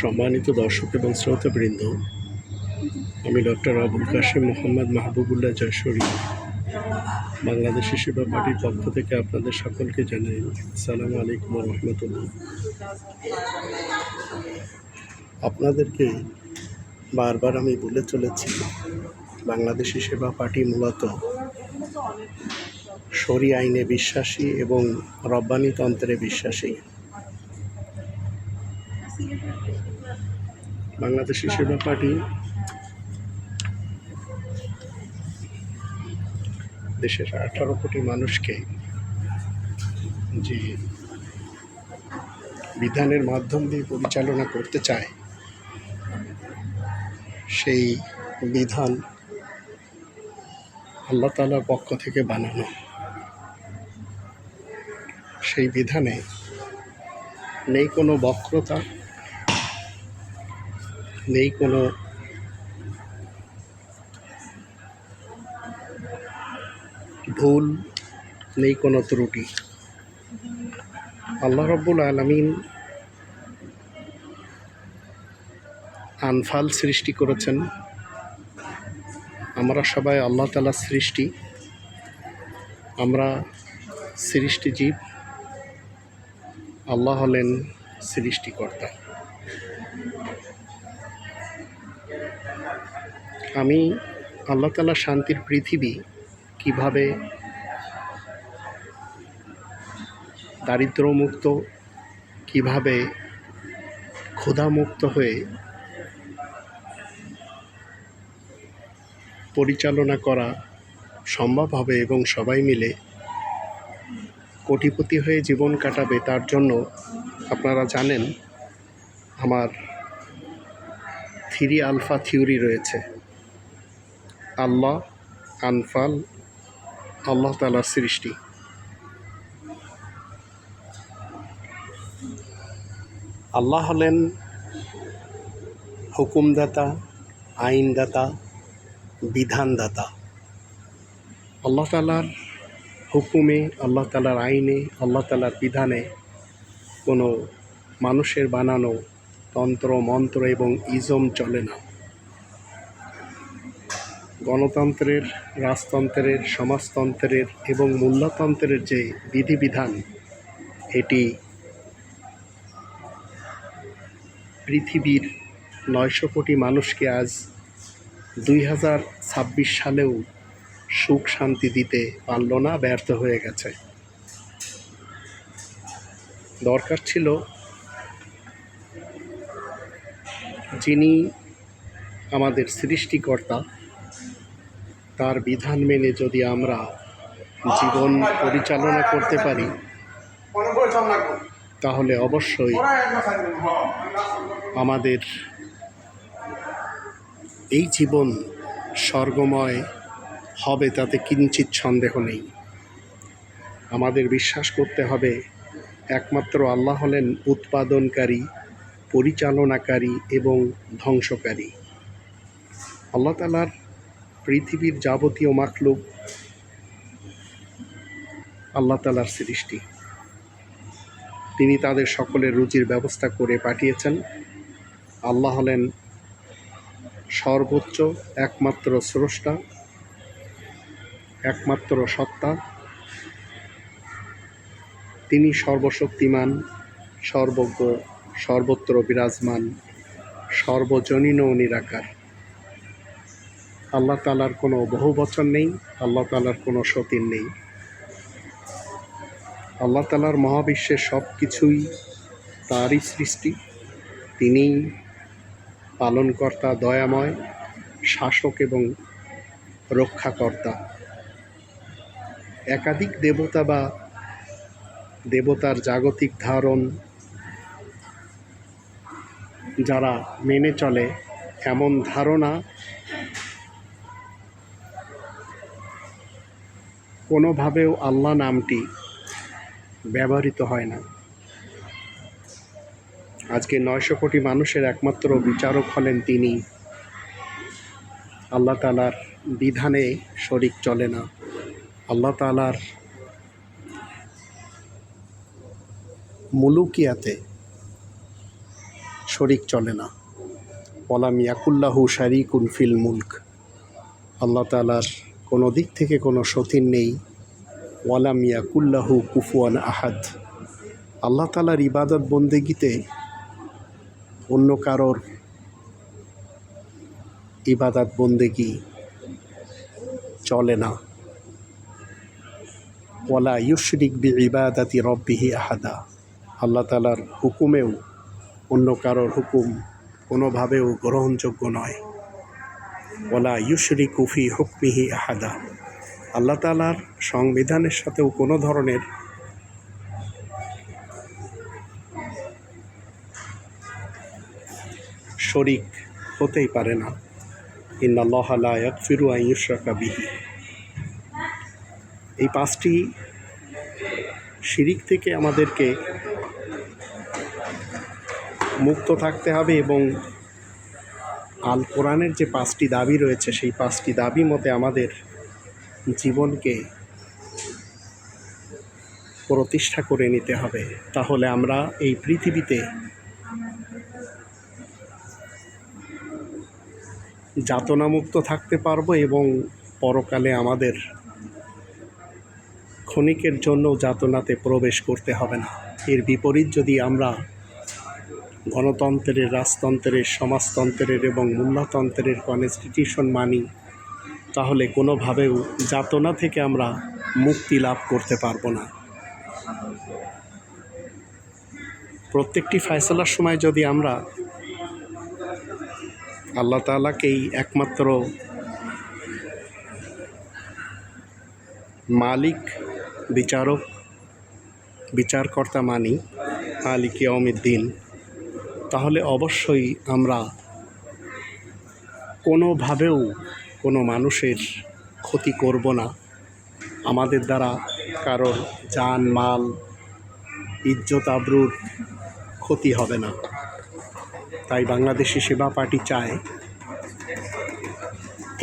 সম্মানিত দর্শক এবং শ্রোতাবৃন্দ, আমি ডক্টর আবুল কাশিম মোহাম্মদ মাহবুবুল্লাহ জয়সরি বাংলাদেশি সেবা পার্টির পক্ষ থেকে আপনাদের সকলকে জানাই সালাম আলাইকুম রহমতুল্লাহ। আপনাদেরকে বারবার আমি বলে চলেছি, বাংলাদেশি সেবা পার্টি মূলত শরি আইনে বিশ্বাসী এবং রব্বানি তন্ত্রে বিশ্বাসী। বাংলাদেশি সেবা পার্টি। দেশের আঠারো কোটি মানুষকে যে বিধানের মাধ্যম দিয়ে পরিচালনা করতে চায়, সেই বিধান আল্লাহ তালার পক্ষ থেকে বানানো। সেই বিধানে নেই কোনো বক্রতা নেই কোনো। ভুল নেই কোনো ত্রুটি। আল্লাহ রব্বুল আলমিন আনফাল সৃষ্টি করেছেন। আমরা সবাই আল্লাহ তালার সৃষ্টি। আমরা সৃষ্টিজীব। আল্লাহ হলেন সৃষ্টিকর্তা। আমি আল্লাহ তালা শান্তির পৃথিবী কীভাবে দারিদ্র্যমুক্ত, কীভাবে ক্ষুধামুক্ত হয়ে পরিচালনা করা সম্ভব হবে এবং সবাই মিলে কোটিপতি হয়ে জীবন কাটাবে তার জন্য আপনারা জানেন, আমার থিরি আলফা থিওরি রয়েছে। আল্লাহ, আনফাল, আল্লাহ তালার সৃষ্টি। আল্লাহ হলেন হুকুমদাতা, আইনদাতা, বিধানদাতা। আল্লাহ তালার হুকুমে, আল্লাহ তালার আইনে, আল্লাহ তালার বিধানে কোনো মানুষের বানানো তন্ত্র, মন্ত্র এবং ইজম চলে না। গণতন্ত্রের, রাজতন্ত্রের, সমাজতন্ত্রের এবং মূল্যতন্ত্রের যে বিধিবিধান, এটি পৃথিবীর নয়শো কোটি মানুষকে আজ দুই হাজার ছাব্বিশ সালেও সুখ শান্তি দিতে পারল না, ব্যর্থ হয়ে গেছে। দরকার ছিল যিনি আমাদের সৃষ্টিকর্তা তার বিধান মেনে যদি আমরা জীবন পরিচালনা করতে পারি, তাহলে অবশ্যই আমাদের এই জীবন স্বর্গময় হবে তাতে কিঞ্চিত সন্দেহ নেই। আমাদের বিশ্বাস করতে হবে, একমাত্র আল্লাহ হলেন উৎপাদনকারী, পরিচালনাকারী এবং ধ্বংসকারী। আল্লাহ তালার পৃথিবীর যাবতীয় মাকলুক আল্লাহ তালার সৃষ্টি। তিনি তাদের সকলের রুচির ব্যবস্থা করে পাঠিয়েছেন। আল্লাহ হলেন সর্বোচ্চ, একমাত্র স্রষ্টা, একমাত্র সত্তা। তিনি সর্বশক্তিমান, সর্বজ্ঞ, সর্বত্র বিরাজমান সর্বজনীন ও নিরাকার। আল্লাহ তালার কোনো বহু বচন নেই, আল্লাহ তালার কোনো সতীন নেই। আল্লাহ তালার মহাবিশ্বের সব কিছুই তারই সৃষ্টি। তিনি পালনকর্তা, দয়াময়, শাসক এবং রক্ষাকর্তা। একাধিক দেবতা বা দেবতার জাগতিক ধারণ যারা মেনে চলে, এমন ধারণা কোনোভাবেও আল্লাহ নামটি ব্যবহৃত হয় না। আজকে নয়শো কোটি মানুষের একমাত্র বিচারক হলেন তিনি। আল্লাহ তালার বিধানে শরিক চলে না। আল্লাহ তালার মুলুকিয়াতে শরিক চলে না। ওলাম ইয়াকুল্লাহু শারিকুন ফিল মুলক। আল্লাহ তালার কোনো দিক থেকে কোনো সতীন নেই। ওয়ালাম ইয়াকুল্লাহু কুফুয়ান আহাদ। আল্লাহ তালার ইবাদত বন্দেগিতে অন্য কারোর ইবাদত বন্দেগি চলে না। ওয়ালা ইউশরিক বি ইবাদাতি রব্বিহি আহাদা। আল্লাহ তালার হুকুমেও অন্য কারোর হুকুম কোনোভাবেও গ্রহণযোগ্য নয়। ওলা ইউশরি কুফি হুকমিহি আহাদা। আল্লাহ তালার সংবিধানের সাথেও কোনো ধরনের শরিক হতেই পারে না। ইন্নাল্লাহ আন ইউশরাকা বিহি। এই পাঁচটি শিরিক থেকে আমাদেরকে মুক্ত থাকতে হবে এবং আল কোরআনের যে পাঁচটি দাবি রয়েছে, সেই পাঁচটি দাবি মতে আমাদের জীবনকে প্রতিষ্ঠা করে নিতে হবে। তাহলে আমরা এই পৃথিবীতে যাতনামুক্ত থাকতে পারব এবং পরকালে আমাদের ক্ষণিকের জন্য যাতনাতে প্রবেশ করতে হবে না। এর বিপরীত যদি আমরা গণতন্ত্রের, রাজতন্ত্রের, সমাজতন্ত্রের এবং মূল্যতন্ত্রের কনস্টিটিউশন মানি, তাহলে কোনোভাবেও যাতনা থেকে আমরা মুক্তি লাভ করতে পারব না। প্রত্যেকটি ফয়সলার সময় যদি আমরা আল্লাহ তালাকেই একমাত্র মালিক, বিচারক, বিচারকর্তা মানি, মালিক দিন তাহলে অবশ্যই আমরা কোনোভাবেও কোনো মানুষের ক্ষতি করব না। আমাদের দ্বারা কারোর যান, মাল, ইজ্জত, আবরুর ক্ষতি হবে না। তাই বাংলাদেশি সেবা পার্টি চায়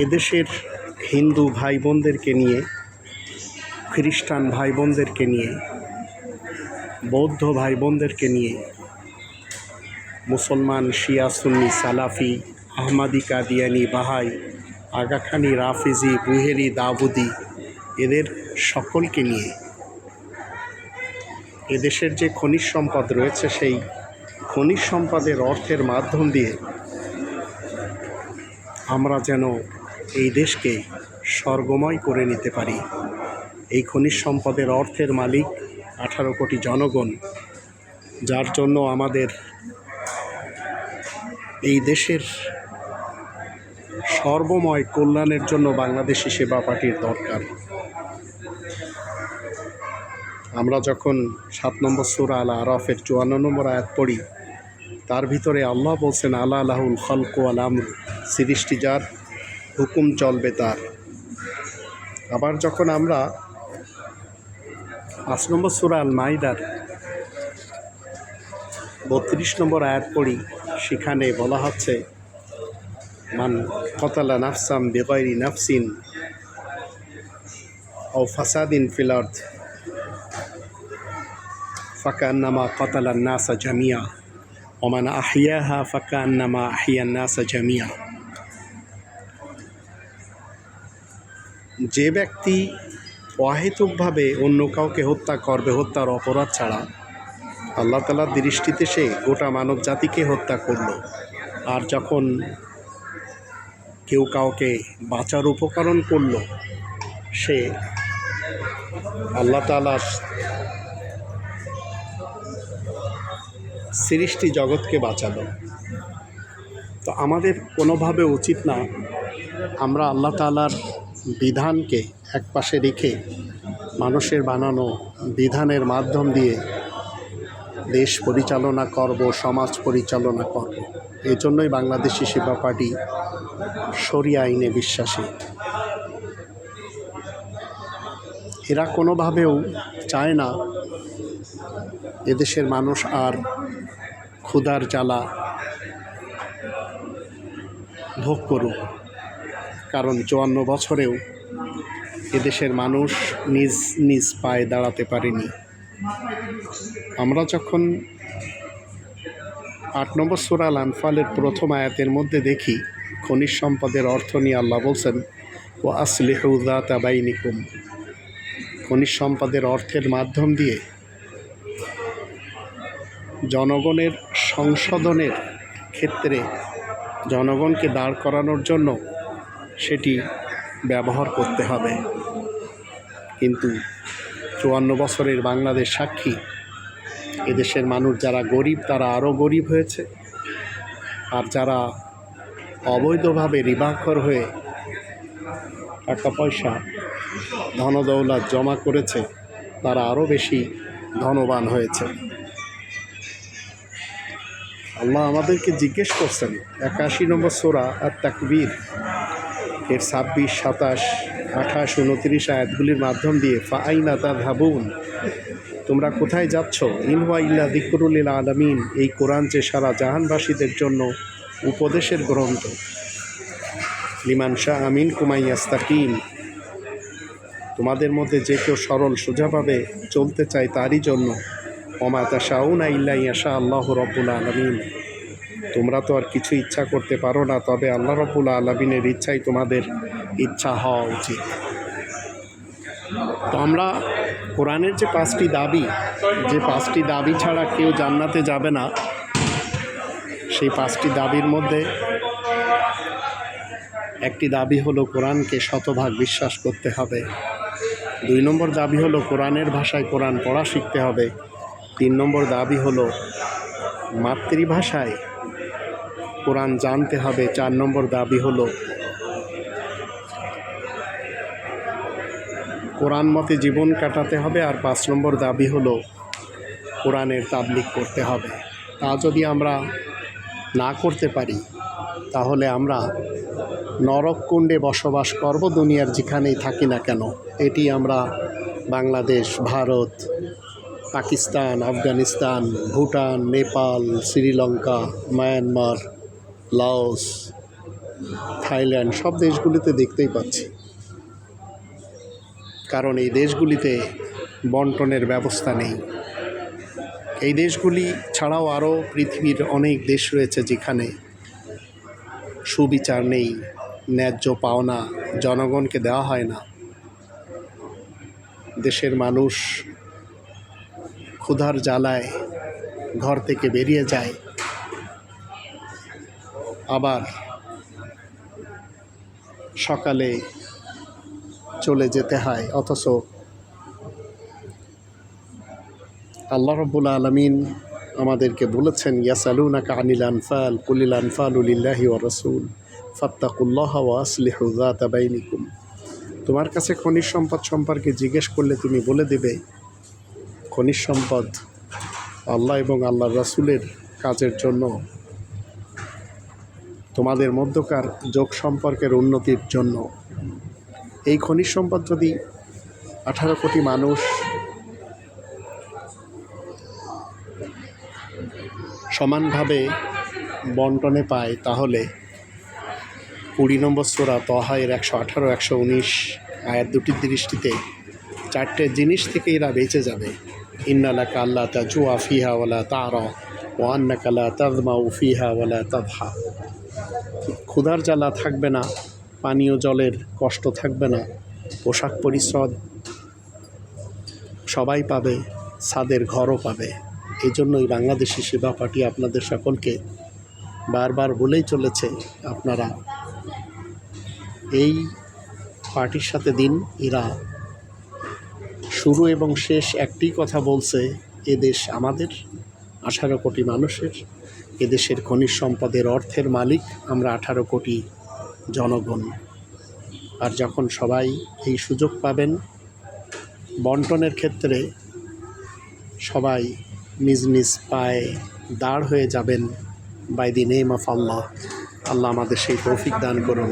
এদেশের হিন্দু ভাই বোনদেরকে নিয়ে, খ্রিস্টান ভাই বোনদেরকে নিয়ে, বৌদ্ধ ভাই বোনদেরকে নিয়ে মুসলমান, শিয়া, সুন্নি, সালাফি, আহমাদি, কাদিয়ানি, বাহাই, আগাখানি, রাফিজি, বুহেরি, দাবুদি এদের সকলকে নিয়ে এদেশের যে খনিজ সম্পদ রয়েছে সেই খনিজ সম্পদের অর্থের মাধ্যম দিয়ে আমরা যেন এই দেশকে স্বর্গময় করে নিতে পারি। এই খনিজ সম্পদের অর্থের মালিক আঠারো কোটি জনগণ, যার জন্য আমাদের এই দেশের সর্বময় কল্যাণের জন্য বাংলাদেশি সেবা পার্টির দরকার। আমরা যখন সাত নম্বর সুরা আল আরফের চুয়ান্ন নম্বর আয়াত পড়ি, তার ভিতরে আল্লাহ বলছেন আল্লাহ আলাহুল খলক আল আমর সৃষ্টি যার, হুকুম চলবে তার। আবার যখন আমরা পাঁচ নম্বর সুরা আল মাইদার বত্রিশ নম্বর আয়াত পড়ি সেখানে বলা হচ্ছে, মান কতালা নাফসাম বেগৈরি নাফসিন ও ফাসাদিন ফিলার্থ ফাকান্নামা কতালা নাসা জামিয়া ওমান আহিয়াহা ফাকান্নামা আহিয়ান নাসা জামিয়া। যে ব্যক্তি অহেতুকভাবে অন্য কাউকে হত্যা করবে হত্যার অপরাধ ছাড়া আল্লাহ তালার দৃষ্টিতে সে গোটা মানব জাতিকে হত্যা করল। আর যখন কেউ কাউকে বাঁচার উপকরণ করল, সে আল্লাহ তালার সৃষ্টি জগৎকে বাঁচালো। তো আমাদের কোনোভাবে উচিত না আমরা আল্লাহ তালার বিধানকে একপাশে রেখে মানুষের বানানো বিধানের মাধ্যম দিয়ে দেশ পরিচালনা করব, সমাজ পরিচালনা করব। এই জন্যই বাংলাদেশি সেবা পার্টি সরিয়া আইনে বিশ্বাসী। এরা কোনোভাবেও চায় না এদেশের মানুষ আর ক্ষুধার জ্বালা ভোগ করুক। কারণ চুয়ান্ন বছরেও এদেশের মানুষ নিজ নিজ পায়ে দাঁড়াতে পারেনি। আমরা যখন আট নম্বর সুরাল আনফালের প্রথম আয়াতের মধ্যে দেখি, খনিজ সম্পদের অর্থ নিয়ে আল্লাহ বলছেন ও আসলেহুদা তাবাইনিকুম খনিজ সম্পদের অর্থের মাধ্যম দিয়ে জনগণের সংশোধনের ক্ষেত্রে জনগণকে দাঁড় করানোর জন্য সেটি ব্যবহার করতে হবে। কিন্তু চুয়ান্ন বছরের বাংলাদেশ সাক্ষী এদেশের মানুষ যারা গরিব, তারা আরও গরিব হয়েছে। আর যারা অবৈধভাবে রিবাক্ষর হয়ে টাকা পয়সা ধনদৌলত জমা করেছে, তারা আরও বেশি ধনবান হয়েছে। আল্লাহ আমাদেরকে জিজ্ঞেস করছেন, একাশি নম্বর সোরা আর তাকবীর এর ছাব্বিশ, সাতাশ, আঠাশ, উনত্রিশ আয়াতগুলির মাধ্যম দিয়ে ফাইনা তা ভাবুন তোমরা কোথায় যাচ্ছ? ইনওয়া ইল্লা দিকরুল আলমিন। এই কোরআন যে সারা জাহানবাসীদের জন্য উপদেশের গ্রন্থ। লিমান শাহ আমিন কুমাইয়াস্তাকিম তোমাদের মধ্যে যে কেউ সরল, সোজাভাবে চলতে চায় তারই জন্য। অমাতা শাউনা ইল্লা ইয়াশা আল্লাহ রব্বুল আলমিন। তোমরা তো আর কিছু ইচ্ছা করতে পারো না, তবে আল্লাহ রব্বুল আলমিনের ইচ্ছাই তোমাদের ইচ্ছা হওয়া উচিত। তো আমরা কোরআনের যে পাঁচটি দাবি, যে পাঁচটি দাবি ছাড়া কেউ জান্নাতে যাবে না, সেই পাঁচটি দাবির মধ্যে একটি দাবি হলো কোরআনকে শতভাগ বিশ্বাস করতে হবে। দুই নম্বর দাবি হলো কোরআনের ভাষায় কোরআন পড়া শিখতে হবে। তিন নম্বর দাবি হলো মাতৃভাষায় কোরআন জানতে হবে। চার নম্বর দাবি হলো কোরআন মতে জীবন কাটাতে হবে আর পাঁচ নম্বর দাবি হলো কোরআনের তাবলিক করতে হবে। তা যদি আমরা না করতে পারি, তাহলে আমরা নরককুণ্ডে বসবাস করব দুনিয়ার যেখানেই থাকি না কেন। এটি আমরা Bangladesh, Bharat, Pakistan, Afghanistan, Bhutan, Nepal, Sri Lanka, Myanmar, Laos, Thailand সব দেশগুলিতে দেখতেই পাচ্ছি। কারণ এই দেশগুলিতে বন্টনের ব্যবস্থা নেই। এই দেশগুলি ছাড়াও আরও পৃথিবীর অনেক দেশ রয়েছে যেখানে সুবিচার নেই, ন্যায্য পাওনা জনগণকে দেওয়া হয় না। দেশের মানুষ ক্ষুধার জ্বালায় ঘর থেকে বেরিয়ে যায়। আবার সকালে চলে যেতে হয়, অথচ আল্লাহ রব্বুল আলমিন আমাদেরকে বলেছেন, ইয়াসালুনাকা আনিল আনফাল, কুলিল আনফাল উলিল্লাহি ও রসুল, ফাত্তাকুল্লাহ ওয়াসলিহু যাতা বাইনিকুম। তোমার কাছে খনিজ সম্পদ সম্পর্কে জিজ্ঞেস করলে তুমি বলে দেবে, খনিজ সম্পদ আল্লাহ এবং আল্লাহ রসুলের কাজের জন্য তোমাদের মধ্যকার যোগ সম্পর্কের উন্নতির জন্য। এই খনিজ সম্পদ যদি আঠারো কোটি মানুষ সমানভাবে বন্টনে পায়, তাহলে কুড়ি নম্বর সোরা তহায়ের একশো আঠারো, একশো উনিশ আয়াত দুটির দৃষ্টিতে চারটে জিনিস থেকে এরা বেঁচে যাবে। ইন্নালাকা আল্লাহ তাজু আফিহা ওয়ালা তারা ও আন্নাকালা তাজমা উফিহা ওয়ালা তাদহা ক্ষুধার জ্বালা থাকবে না। পানীয় জলের কষ্ট থাকবে না, পোশাক পরিচ্ছদ সবাই পাবে, ছাদের ঘরও পাবে। এই জন্যই বাংলাদেশি সেবা পার্টি আপনাদের সকলকে বারবার বলেই চলেছে আপনারা, এই পার্টির সাথে দিন এরা। শুরু এবং শেষ একটি কথা বলছে, এ দেশ আমাদের, আঠারো কোটি মানুষের এদেশের খনিজ সম্পদের অর্থের মালিক, আমরা আঠারো কোটি জনগণ। আর যখন সবাই এই সুযোগ পাবেন, বন্টনের ক্ষেত্রে সবাই নিজ নিজ পায়ে দাঁড় হয়ে যাবেন। বাই দি নেম অফ আল্লাহ আল্লাহ আমাদের সেই তৌফিক দান করুন।